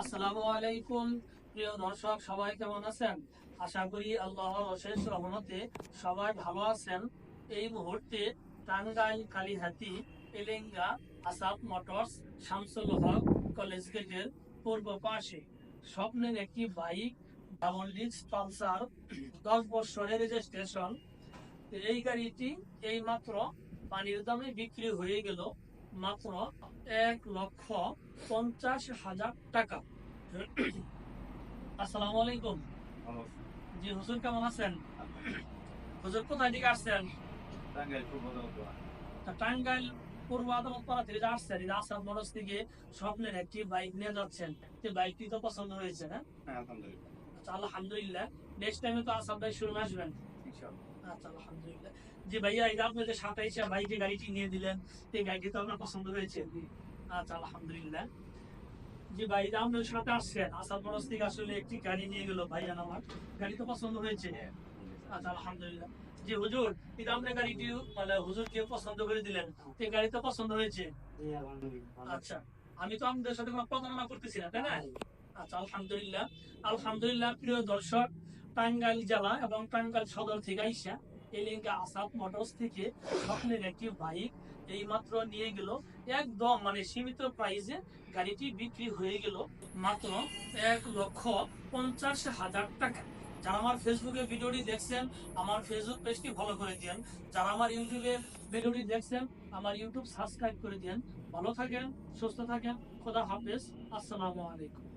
আসসালামু আলাইকুম, প্রিয় দর্শক, সবাই কেমন আছেন? আশা করি আল্লাহর অশেষ রহমতে সবাই ভালো আছেন। এই মুহূর্তে টাঙ্গাইল, কালীহাতি, এলেঙ্গা আসাদ মোটরস, শামসুল হক কলেজ গেটের পূর্ব পাশে স্বপ্নের একটি বাইক, ডাবল ডিস্ক, পালসার, দশ বছরের রেজিস্ট্রেশন। এই গাড়িটি এইমাত্র পানির দামে বিক্রি হয়ে গেল। মাত্র এক লক্ষ পঞ্চাশ হাজার টাকা। আসসালামু আলাইকুম। জি হুজুর কেমন আছেন? হুজুর কোথায় দিকে আসছেন? টাঙ্গাইল পূর্ব থেকে যে আসছেন এই আসাদ থেকে স্বপ্নের একটি বাইক নিয়ে যাচ্ছেন। যে বাইকটি তো পছন্দ হয়েছে না হ্যাঁ আলহামদুলিল্লাহ। আচ্ছা নেক্সট টাইমে তো আসাদ ভাই শুরু আসবেন। ইনশাআল্লাহ। আচ্ছা আলহামদুলিল্লাহ। জি ভাইয়া এই যে যে সাথে এসে বাইকে গাড়িটি নিয়ে দিলেন এই গাড়িটি তো আপনার পছন্দ হয়েছে? আচ্ছা আলহামদুলিল্লাহ। জি ভাই যে আপনার সাথে আসছেন আসাদ মোটরস থেকে আসলে একটি গাড়ি নিয়ে গেল ভাইজান আমার। গাড়ি তো পছন্দ হয়েছে? আচ্ছা আলহামদুলিল্লাহ। জি হুজুর যে আপনার গাড়িটি মানে হুজুর কে পছন্দ করে দিলেন এই গাড়ি তো পছন্দ হয়েছে? আচ্ছা আমি তো আমাদের সাথে কোনো প্রতারণা করতেছি না তাই না? আচ্ছা আলহামদুলিল্লাহ। আলহামদুলিল্লাহ প্রিয় দর্শক টাঙ্গাইল জেলা এবং টাঙ্গাইল সদর থেকে আইসা এলিঙ্গা আসাদ মোটরস থেকে স্বপ্নের একটি বাইক এই মাত্র নিয়ে গেল একদম মানে সীমিত প্রাইসে গাড়িটি বিক্রি হয়ে গেল মাত্র এক লক্ষ পঞ্চাশ হাজার টাকা। যারা আমার ফেসবুকে ভিডিওটি দেখছেন, আমার ফেসবুক পেজটি ফলো করে দিন যারা আমার ইউটিউবে ভিডিওটি দেখছেন, আমার ইউটিউব সাবস্ক্রাইব করে দিন ভালো থাকেন, সুস্থ থাকেন, খোদা হাফেজ। আসসালামু আলাইকুম।